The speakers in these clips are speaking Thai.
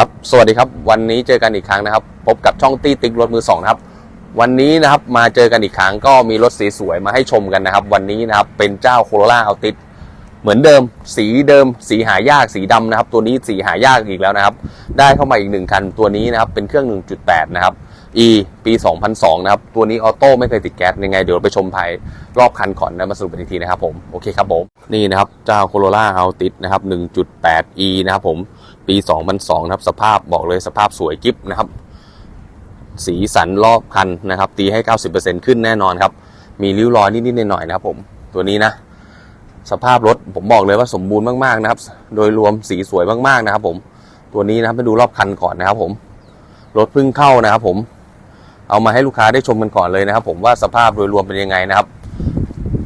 ครับสวัสดีครับวันนี้เจอกันอีกครั้งนะครับ พบกับช่องตี้ติ๊กรถมือสองนะครับ วันนี้นะครับมาเจอกันอีกครั้งก็มีรถสีสวยมาให้ชมกันนะครับ วันนี้นะครับเป็นเจ้าโคโรล่าอัลติสเหมือนเดิม สีเดิม สีหายากสีดำนะครับ ตัวนี้สีหายากอีกแล้วนะครับ ได้เข้ามาอีกหนึ่งคันตัวนี้นะครับเป็นเครื่อง 1.8 นะครับ E ปี 2002 นะครับ ตัวนี้ออโต้ไม่เคยติดแก๊สยังไงเดี๋ยวไปชมภายรอบคันก่อนนะมาสรุปกันอีกทีนะครับผมโอเคครับผมนี่นะครับเจ้าโคโรล่าอัลติสนะครับ 1.8 E นะครับผม ปี 2002นะครับ สภาพบอกเลยสภาพสวยกิฟนะครับ สีสันรอบคันนะครับ ตีให้ 90%ขึ้นแน่นอนครับ มีริ้วรอยนิดๆหน่อยๆนะครับผมตัวนี้นะ สภาพรถผมบอกเลยว่าสมบูรณ์มากๆนะครับ โดยรวมสีสวยมากๆนะครับ ผมตัวนี้นะครับไปดูรอบคันก่อนนะครับ ผมรถเพิ่งเข้านะครับ ผมเอามาให้ลูกค้าได้ชมกันก่อนเลยนะครับ ผมว่าสภาพโดยรวมเป็นยังไงนะครับ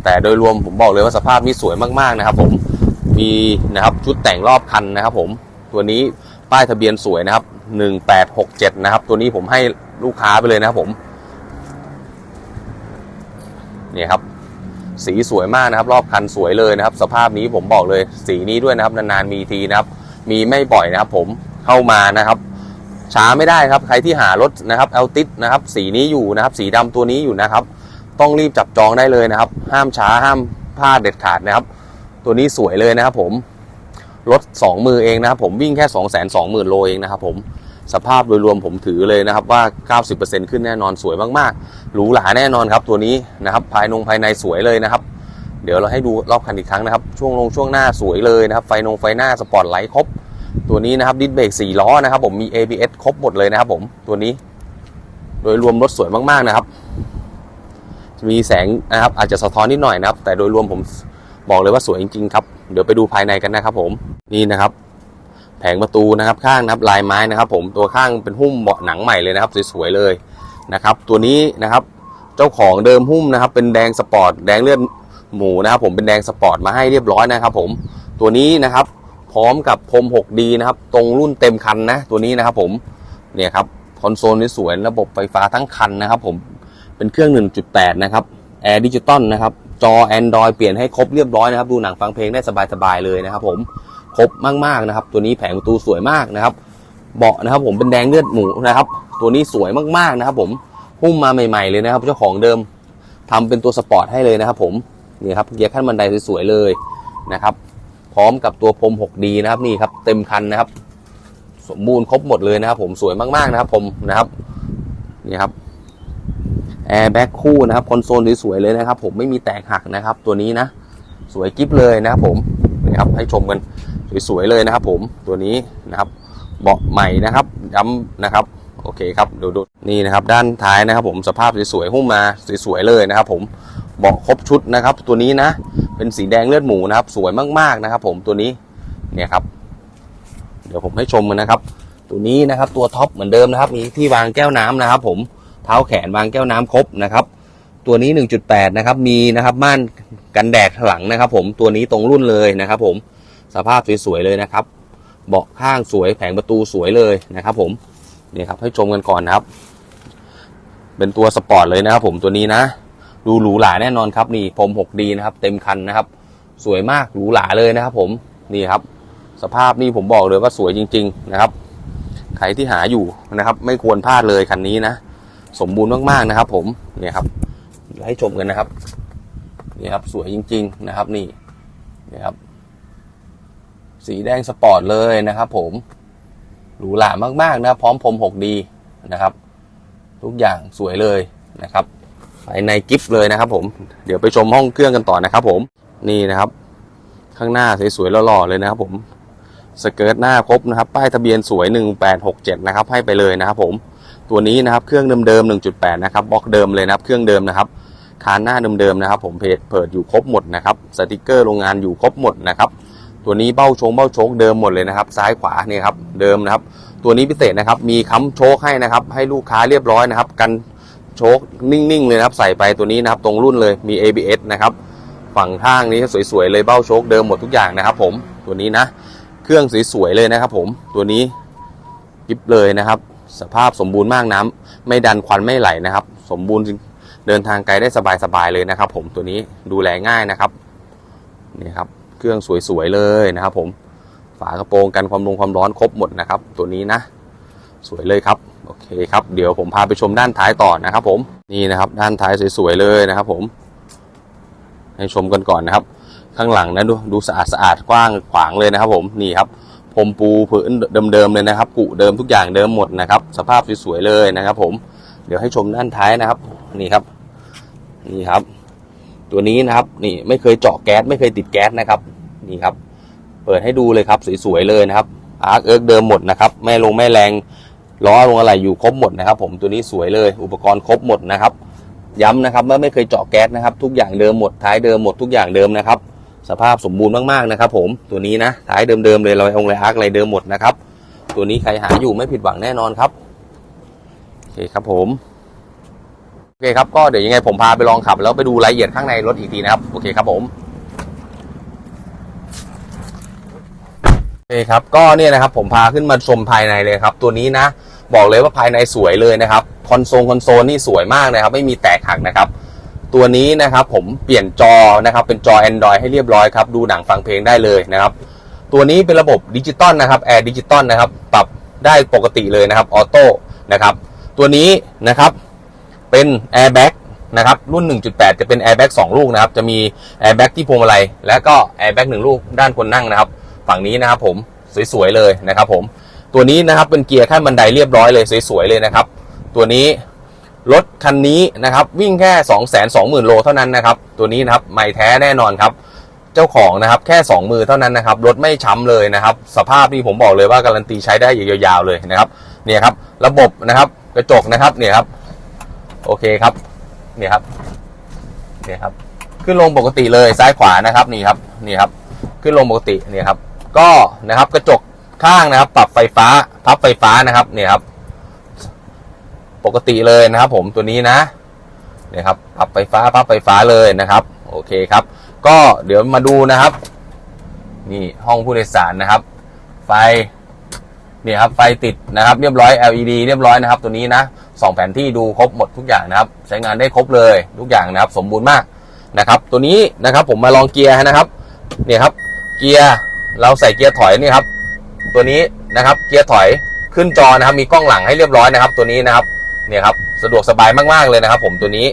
แต่โดยรวมผมบอกเลยว่าสภาพนี้สวยมากๆนะครับ ผมมีนะครับชุดแต่งรอบคันนะครับ ผม ตัวนี้ป้ายทะเบียนสวยนะครับ1867นะครับ ตัวนี้ผมให้ลูกค้าไปเลยนะครับผมเนี่ยครับ สีสวยมากนะครับ รอบคันสวยเลยนะครับ สภาพนี้ผมบอกเลย สีนี้ด้วยนะครับ นานๆมีทีนะครับ มีไม่บ่อยนะครับ ผมเข้ามานะครับ ช้าไม่ได้ครับ ใครที่หารถนะครับเอลติสนะครับ สีนี้อยู่นะครับ สีดำตัวนี้อยู่นะครับ ต้องรีบจับจองได้เลยนะครับ ห้ามช้าห้ามพลาดเด็ดขาดนะครับ ตัวนี้สวยเลยนะครับผม รถสองมือเองนะครับผมวิ่งแค่ 2 2 0 0 0 0 โลเองนะครับผมสภาพโดยรวมผมถือเลยนะครับว่า 90%ขึ้นแน่นอนสวยมากๆหรูหราแน่นอนครับตัวนี้นะครับภายนงภายในสวยเลยนะครับ เดี๋ยวเราให้ดูรอบคันอีกครั้งนะครับ ช่วงลงช่วงหน้าสวยเลยนะครับ ไฟนงไฟหน้าสปอร์ตไลท์ครบ ตัวนี้นะครับดิสเบรก4ล้อนะครับผมมี ABS ครบหมดเลยนะครับผมตัวนี้ โดยรวมรถสวยมากๆนะครับมีแสงนะครับอาจจะสะท้อนนิดหน่อยนะครับ แต่โดยรวมผมบอกเลยว่าสวยจริงๆครับ เดี๋ยวไปดูภายในกันนะครับผม นี่นะครับ แผงประตูนะครับข้างนะครับลายไม้นะครับ ผมตัวข้างเป็นหุ้มเบาะหนังใหม่เลยนะครับสวยๆเลยนะครับ ตัวนี้นะครับเจ้าของเดิมหุ้มนะครับ เป็นแดงสปอร์ตแดงเลือดหมูนะครับ ผมเป็นแดงสปอร์ตมาให้เรียบร้อยนะครับ ผมตัวนี้นะครับ พร้อมกับพรม 6D นะครับ ตรงรุ่นเต็มคันนะ ตัวนี้นะครับ ผมเนี่ยครับคอนโซลนี่สวยระบบไฟฟ้าทั้งคันนะครับ ผมเป็นเครื่อง 1.8 นะครับแอร์ดิจิตอลนะครับจอ Android เปลี่ยนให้ครบเรียบร้อยนะครับ ดูหนังฟังเพลงได้สบายๆเลยนะครับ ผม ครบมากๆนะครับ ตัวนี้แผงประตูสวยมากนะครับ เบาะนะครับ ผมเป็นแดงเลือดหมูนะครับ ตัวนี้สวยมากๆนะครับ ผมหุ้มมาใหม่ ๆเลยนะครับ เจ้าของเดิมทำเป็นตัวสปอร์ตให้เลยนะครับ ผมนี่ครับเกียร์ขั้นบันไดสวยๆเลยนะครับ พร้อมกับตัวพรม 6D นะครับนี่ครับ เต็มคันนะครับ สมบูรณ์ครบหมดเลยนะครับ ผมสวยมากๆนะครับ ผมนะครับนี่ครับแอร์แบ็คคู่นะครับคอนโซลสวยๆเลยนะครับ ผมไม่มีแตกหักนะครับ ตัวนี้นะ สวยกิ๊บเลยนะครับผมนี่ครับให้ชมกัน สวยๆเลยนะครับ ผมตัวนี้นะครับ เบาะใหม่นะครับย้ำนะครับโอเคครับดูดูนี่นะครับด้านท้ายนะครับ ผมสภาพสวยๆหุ้มมาสวยๆเลยนะครับ ผมเบาะครบชุดนะครับ ตัวนี้นะ เป็นสีแดงเลือดหมูนะครับ สวยมากๆนะครับ ผมตัวนี้เนี่ยครับ เดี๋ยวผมให้ชมกันนะครับ ตัวนี้นะครับ ตัวท็อปเหมือนเดิมนะครับ มีที่วางแก้วน้ำนะครับ ผมเท้าแขนวางแก้วน้ำครบนะครับ ตัวนี้ 1.8 นะครับ มีนะครับม่านกันแดดหลังนะครับ ผมตัวนี้ตรงรุ่นเลยนะครับ ผม สภาพสวยๆเลยนะครับ เบาะข้างสวยแผงประตูสวยเลยนะครับผมนี่ครับให้ชมกันก่อนนะครับ เป็นตัวสปอร์ตเลยนะครับผมตัวนี้นะ ดูหรูหราแน่นอนครับนี่พรม 6D นะครับ เต็มคันนะครับ สวยมากหรูหราเลยนะครับผมนี่ครับ สภาพนี่ผมบอกเลยว่าสวยจริง ๆ นะครับใครที่หาอยู่นะครับ ไม่ควรพลาดเลยคันนี้นะ สมบูรณ์มากๆนะครับ ผมเนี่ยครับให้ชมกันนะครับนี่ครับสวยจริง ๆนะครับ นี่นี่ครับ สีแดงสปอร์ตเลยนะครับผม หรูหรามากๆนะพร้อมพรม 6D นะครับ ทุกอย่างสวยเลยนะครับภายในกิฟต์เลยนะครับ ผม เดี๋ยวไปชมห้องเครื่องกันต่อนะครับ ผมนี่นะครับ ข้างหน้าสวยๆหล่อๆเลยนะครับ ผมสเกิร์ตหน้าครบนะครับ ป้ายทะเบียนสวย 1867 นะครับ ให้ไปเลยนะครับ ผม ตัวนี้นะครับ เครื่องเดิมๆ 1.8 นะครับ บล็อกเดิมเลยนะครับ เครื่องเดิมนะครับ คานหน้าเดิมๆ นะครับ ผมเพจเปิดอยู่ครบหมดนะครับ สติกเกอร์โรงงานอยู่ครบหมดนะครับ ตัวนี้เบ้าชงเบ้าชคเดิมหมดเลยนะครับ ซ้ายขวาเนี่ยครับเดิมนะครับ ตัวนี้พิเศษนะครับ มีค้ำโชคให้นะครับ ให้ลูกค้าเรียบร้อยนะครับ กันโชคนิ่งๆเลยนะครับ ใส่ไปตัวนี้นะครับ ตรงรุ่นเลยมี ABS นะครับ ฝั่งข้างนี้สวยๆเลยเบ้าโชคเดิมหมดทุกอย่างนะครับ ผมตัวนี้นะ เครื่องสวยๆเลยนะครับ ผมตัวนี้กิบเลยนะครับ สภาพสมบูรณ์มากน้ำไม่ดันควันไม่ไหลนะครับ สมบูรณ์จริงเดินทางไกลได้สบายๆเลยนะครับ ผมตัวนี้ดูแลง่ายนะครับนี่ครับ เครื่องสวยๆเลยนะครับ ผมฝากระโปรงกันความลงความร้อนครบหมดนะครับ ตัวนี้นะ สวยเลยครับโอเคครับเดี๋ยวผมพาไปชมด้านท้ายต่อนะครับ ผมนี่นะครับ ด้านท้ายสวยๆเลยนะครับ ผม ให้ชมกันก่อนนะครับ ข้างหลังนะดูดูสะอาดสะอาดกว้างขวางเลยนะครับ ผมนี่ครับพรมปูผืนเดิมๆเลยนะครับกุเดิมทุกอย่างเดิมหมดนะครับ สภาพสวยๆเลยนะครับ ผมเดี๋ยวให้ชมด้านท้ายนะครับ นี่ครับ นี่ครับ ตัวนี้นะครับ นี่ไม่เคยเจาะแก๊สไม่เคยติดแก๊สนะครับ นี่ครับ เปิดให้ดูเลยครับสวยๆเลยนะครับอาร์คเอิร์กเดิมหมดนะครับแม่ลงแม่แรงล้อลงอะไรอยู่ครบหมดนะครับ ผมตัวนี้สวยเลยอุปกรณ์ครบหมดนะครับ ย้ำนะครับว่าไม่เคยเจาะแก๊สนะครับ ทุกอย่างเดิมหมดท้ายเดิมหมดทุกอย่างเดิมนะครับ สภาพสมบูรณ์มากๆนะครับ ผมตัวนี้นะท้ายเดิมๆเลยเราองค์ไรอาร์คอะไรเดิมหมดนะครับ ตัวนี้ใครหาอยู่ไม่ผิดหวังแน่นอนครับโอเคครับผมโอเคครับก็เดี๋ยวยังไงผมพาไปลองขับ แล้วไปดูรายละเอียดข้างในรถอีกทีนะครับโอเคครับผม โอเคครับก็เนี่ยนะครับผมพาขึ้นมาชมภายในเลยครับ ตัวนี้นะ บอกเลยว่าภายในสวยเลยนะครับคอนโซลคอนโซลนี่สวยมากนะครับ ไม่มีแตกหักนะครับ ตัวนี้นะครับผมเปลี่ยนจอนะครับเป็นจอ Android ให้เรียบร้อยครับดูหนังฟังเพลงได้เลยนะครับ ตัวนี้เป็นระบบดิจิตอลนะครับแอร์ดิจิตอลนะครับปรับได้ปกติเลยนะครับออโต้นะครับตัวนี้นะครับเป็นแอร์แบ็กนะครับรุ่น 1.8 จะเป็นแอร์แบ็ก2ลูกนะครับจะมีแอร์แบ็กที่พวงมาลัยและก็แอร์แบ็กหนึ่งลูกด้านคนนั่งนะครับ ฝั่งนี้นะครับผมสวยๆเลยนะครับผมตัวนี้นะครับเป็นเกียร์ขั้นบันไดเรียบร้อยเลยสวยๆเลยนะครับ ตัวนี้รถคันนี้นะครับวิ่งแค่ 2 2 0 0 0 0โลเท่านั้นนะครับตัวนี้นะครับใหม่แท้แน่นอนครับ เจ้าของนะครับแค่ 2 มือเท่านั้นนะครับรถไม่ช้ำเลยนะครับ สภาพที่ผมบอกเลยว่าการันตีใช้ได้ยาวๆเลยนะครับเนี่ยครับระบบนะครับกระจกนะครับเนี่ยครับโอเคครับเนี่ยครับเนี่ยครับขึ้นลงปกติเลยซ้ายขวานะครับนี่ครับนี่ครับขึ้นลงปกติเนี่ยครับ ก็นะครับกระจกข้างนะครับ ปรับไฟฟ้าพับไฟฟ้านะครับเนี่ยครับ ปกติเลยนะครับ ผมตัวนี้นะเนี่ยครับปรับไฟฟ้าพับไฟฟ้าเลยนะครับ โอเคครับ ก็เดี๋ยวมาดูนะครับ นี่ห้องผู้โดยสารนะครับ ไฟเนี่ยครับไฟติดนะครับ เรียบร้อย LED เรียบร้อยนะครับ ตัวนี้นะสองแผนที่ดูครบหมดทุกอย่างนะครับ ใช้งานได้ครบเลยทุกอย่างนะครับ สมบูรณ์มากนะครับ ตัวนี้นะครับ ผมมาลองเกียร์นะครับ เนี่ยครับ เกียร์ เราใส่เกียร์ถอยนี่ครับ ตัวนี้นะครับเกียร์ถอยขึ้นจอนะครับ มีกล้องหลังให้เรียบร้อยนะครับ ตัวนี้นะครับเนี่ยครับสะดวกสบายมากๆเลยนะครับ ผมตัวนี้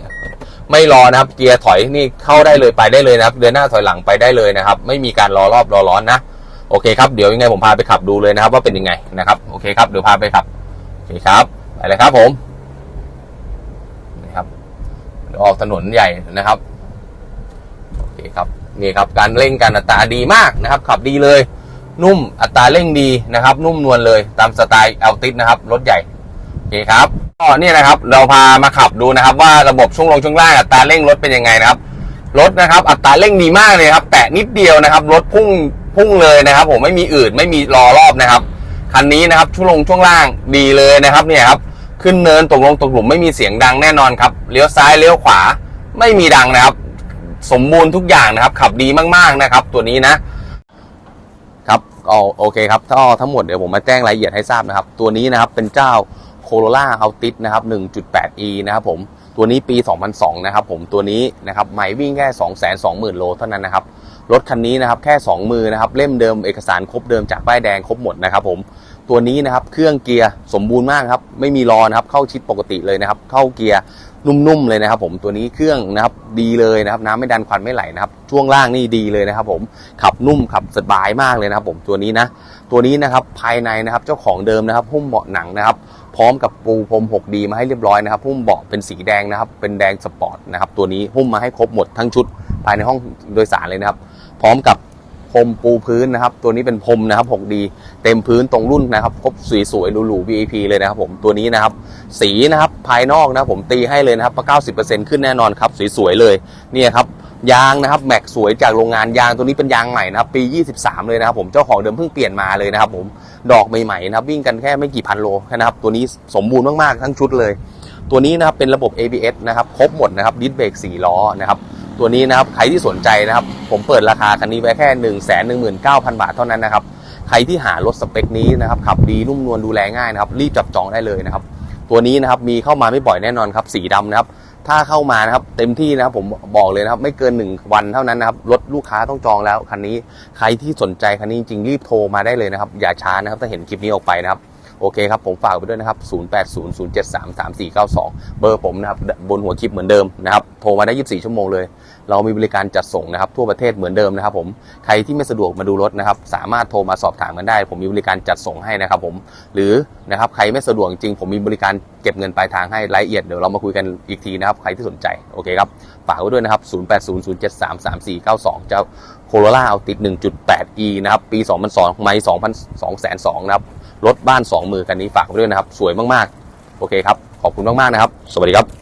ไม่รอนะครับ เกียร์ถอยนี่เข้าได้เลยไปได้เลยนะครับเดินหน้าถอยหลังไปได้เลยนะครับ ไม่มีการรอรอบรอร้อนนะโอเคครับเดี๋ยวยังไงผมพาไปขับดูเลยนะครับ ว่าเป็นยังไงนะครับโอเคครับเดี๋ยวพาไปขับโอเคครับไปเลยครับผมนี่ครับเดี๋ยวออกถนนใหญ่นะครับโอเคครับ นี่ครับการเร่งการอัตราดีมากนะครับ ขับดีเลย นุ่มอัตราเร่งดีนะครับ นุ่มนวลเลยตามสไตล์เอลติสนะครับรถใหญ่โอเคครับก็นี่นะครับเราพามาขับดูนะครับ ว่าระบบช่วงลงช่วงล่างอัตราเร่งรถเป็นยังไงนะครับรถนะครับ อัตราเร่งดีมากเลยครับ แตะนิดเดียวนะครับรถพุ่งพุ่งเลยนะครับ ผมไม่มีอืดไม่มีรอรอบนะครับคันนี้นะครับช่วงลงช่วงล่างดีเลยนะครับเนี่ยครับขึ้นเนินตกลงตกหลุมไม่มีเสียงดังแน่นอนครับเลี้ยวซ้ายเลี้ยวขวาไม่มีดังนะครับ สมบูรณ์ทุกอย่างนะครับ ขับดีมากๆนะครับ ตัวนี้นะครับก็โอเคครับก็ทั้งหมดเดี๋ยวผมมาแจ้งรายละเอียดให้ทราบนะครับ ตัวนี้นะครับเป็นเจ้า Corolla Altis นะครับ 1.8e นะครับผมตัวนี้ปี 2002 นะครับผมตัวนี้นะครับใหม่วิ่งแค่ 220,000 โลเท่านั้นนะครับรถคันนี้นะครับแค่ 2 มือนะครับ เล่มเดิมเอกสารครบเดิมจากป้ายแดงครบหมดนะครับผมตัวนี้นะครับเครื่องเกียร์สมบูรณ์มากครับ ไม่มีรอนะครับเข้าชิดปกติเลยนะครับ เข้าเกียร์ นุ่มๆเลยนะครับผมตัวนี้เครื่องนะครับดีเลยนะครับน้ำไม่ดันควันไม่ไหลนะครับช่วงล่างนี่ดีเลยนะครับผมขับนุ่มขับสบายมากเลยนะครับผมตัวนี้นะตัวนี้นะครับภายในนะครับเจ้าของเดิมนะครับหุ้มเบาะหนังนะครับพร้อมกับปูพรม 6D มาให้เรียบร้อยนะครับหุ้มเบาะเป็นสีแดงนะครับเป็นแดงสปอร์ตนะครับตัวนี้หุ้มมาให้ครบหมดทั้งชุดภายในห้องโดยสารเลยนะครับพร้อมกับ พรมปูพื้นนะครับ ตัวนี้เป็นพรมนะครับ 6D เต็มพื้นตรงรุ่นนะครับครบสวยๆหรูๆ VIP เลยนะครับผมตัวนี้นะครับ สีนะครับภายนอกนะครับผมตีให้เลยนะครับประ90%ขึ้นแน่นอนครับสวยๆเลยเนี่ยครับยางนะครับแม็กสวยจากโรงงานยางตัวนี้เป็นยางใหม่นะครับปี 23 เลยนะครับผมเจ้าของเดิมเพิ่งเปลี่ยนมาเลยนะครับผมดอกใหม่ๆนะครับวิ่งกันแค่ไม่กี่พันโลนะครับตัวนี้สมบูรณ์มากๆทั้งชุดเลย ตัวนี้นะครับเป็นระบบ ABS นะครับครบหมดนะครับดิสเบรก4ล้อนะครับ ตัวนี้นะครับใครที่สนใจนะครับ ผมเปิดราคาคันนี้ไว้แค่ 1 1 9 0 0 0 บาทเท่านั้นนะครับ ใครที่หารถสเปคนี้นะครับขับดีนุ่มนวลดูแลง่ายนะครับ รีบจับจองได้เลยนะครับ ตัวนี้นะครับมีเข้ามาไม่บ่อยแน่นอนครับสีดำนะครับ ถ้าเข้ามานะครับเต็มที่นะครับผมบอกเลยนะครับ ไม่เกิน 1 วันเท่านั้นนะครับรถลูกค้าต้องจองแล้วคันนี้ใครที่สนใจคันนี้จริงรีบโทรมาได้เลยนะครับอย่าช้านะครับถ้าเห็นคลิปนี้ออกไปนะครับ โอเคครับผมฝากไปด้วยนะครับ 0800733492 เบอร์ผมนะครับบนหัวคลิปเหมือนเดิมนะครับ โทรมาได้ 24 ชั่วโมงเลย เรามีบริการจัดส่งนะครับ ทั่วประเทศเหมือนเดิมนะครับผม ใครที่ไม่สะดวกมาดูรถนะครับ สามารถโทรมาสอบถามกันได้ ผมมีบริการจัดส่งให้นะครับผม หรือนะครับใครไม่สะดวกจริง ผมมีบริการเก็บเงินปลายทางให้รายละเอียดเดี๋ยวเรามาคุยกันอีกทีนะครับ ใครที่สนใจ โอเคครับ ฝากไว้ด้วยนะครับ 0800733492 เจ้าโคโรล่าเอาติด 1.8e นะครับ ปี 2002 ไม่2,202 นะครับ รถบ้าน 2 มือกันนี้ฝากไว้ด้วยนะครับ สวยมากๆ โอเคครับ ขอบคุณมากๆนะครับ สวัสดีครับ